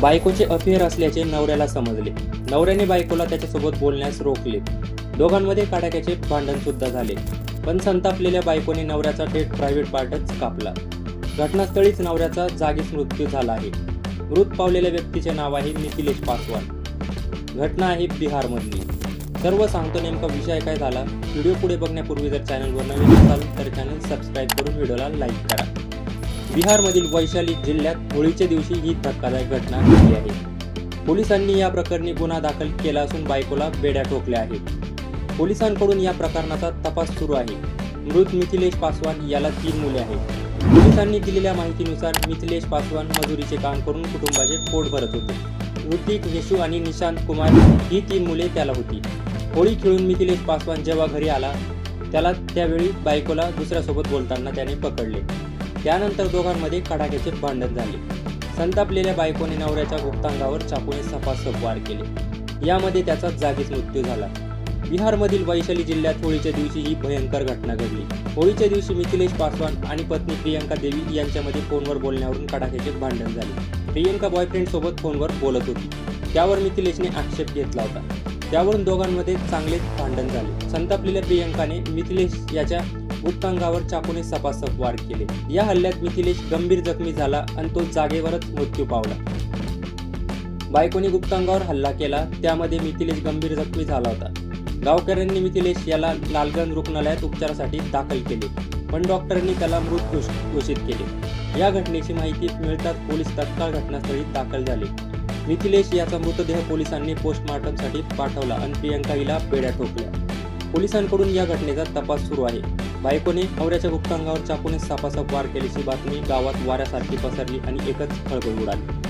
बायकोचे अफेअर असल्याचे नवऱ्याला समजले. नवऱ्याने बायकोला त्याच्यासोबत बोलण्यास रोखले. दोघांमध्ये काटाक्याचे भांडण सुद्धा झाले. पण संतापलेल्या बायकोने नवऱ्याचा थेट प्रायव्हेट पार्टच कापला. घटनास्थळीच नवऱ्याचा जागीच मृत्यू झाला आहे. मृत पावलेल्या व्यक्तीचे नाव आहे निखिलेश पासवान. घटना आहे बिहारमधली. सर्व सांगतो नेमका विषय काय झाला? व्हिडिओ पुढे बघण्यापूर्वी जर चॅनलवर नवीन असाल तर चॅनल सबस्क्राईब करून व्हिडिओला लाईक करा. बिहारमधील वैशाली जिल्ह्यात होळीच्या दिवशी ही धक्कादायक घटना घडली आहे. पोलिसांनी या प्रकरणी गुन्हा दाखल केला असून बायकोला बेड्या ठोकल्या आहेत. पोलिसांकडून या प्रकरणाचा तपास सुरू आहे. मृत मिथिलेश पासवान याला तीन मुले आहेत. पोलिसांनी दिलेल्या माहितीनुसार मिथिलेश पासवान मजुरीचे काम करून कुटुंबाचे पोट भरत होते. ऋतिक येशू आणि निशांत कुमार ही तीन मुले त्याला होती. होळी खेळून मिथिलेश पासवान जेव्हा घरी आला त्याला त्यावेळी बायकोला दुसऱ्यासोबत बोलताना त्याने पकडले. त्यानंतर दोघांमध्ये कडाक्याचे भांडण झाले. संतापलेल्या बायकोने नवऱ्याच्या गुप्तांगावर चाकूने सपासप वार केले. यामध्ये त्याचा जागीच मृत्यू झाला. बिहारमधील वैशाली जिल्ह्यात होळीच्या दिवशी ही भयंकर घटना घडली. होळीच्या दिवशी मिथिलेश पासवान आणि पत्नी प्रियंका देवी यांच्यामध्ये फोनवर बोलण्यावरून कडाक्याचे भांडण झाले. प्रियंका बॉयफ्रेंड सोबत फोनवर बोलत होती. त्यावर मिथिलेशने आक्षेप घेतला होता. त्यावरून दोघांमध्ये चांगलेच भांडण झाले. संतापलेल्या प्रियंकाने मिथिलेश याच्या गुप्तांगावर चाकूने सपासप वार केले. या हल्ल्यात मिथिलेश गंभीर जखमी झाला आणि तो जागेवरच मृत्यू पावला. बायकोने गुप्तांगावर हल्ला केला. त्यामध्ये मिथिलेश गंभीर जखमी झाला होता. गावकऱ्यांनी मिथिलेश याला लालगंज रुग्णालयात उपचारासाठी दाखल केले पण डॉक्टरांनी त्याला मृत घोष- घोषित केले. या घटनेची माहिती मिळताच पोलीस तत्काळ घटनास्थळी दाखल झाले. मिथिलेश याचा मृतदेह पोलिसांनी पोस्टमॉर्टमसाठी पाठवला आणि प्रियंका हिला पेढ्या ठोकल्या. पोलिसांकडून या घटनेचा तपास सुरू आहे. बायकोने नवऱ्याच्या गुप्तांगावर चाकूने सापासाप वार केल्याची बातमी गावात वाऱ्यासारखी पसरली आणि एकच खळबळ उडाली.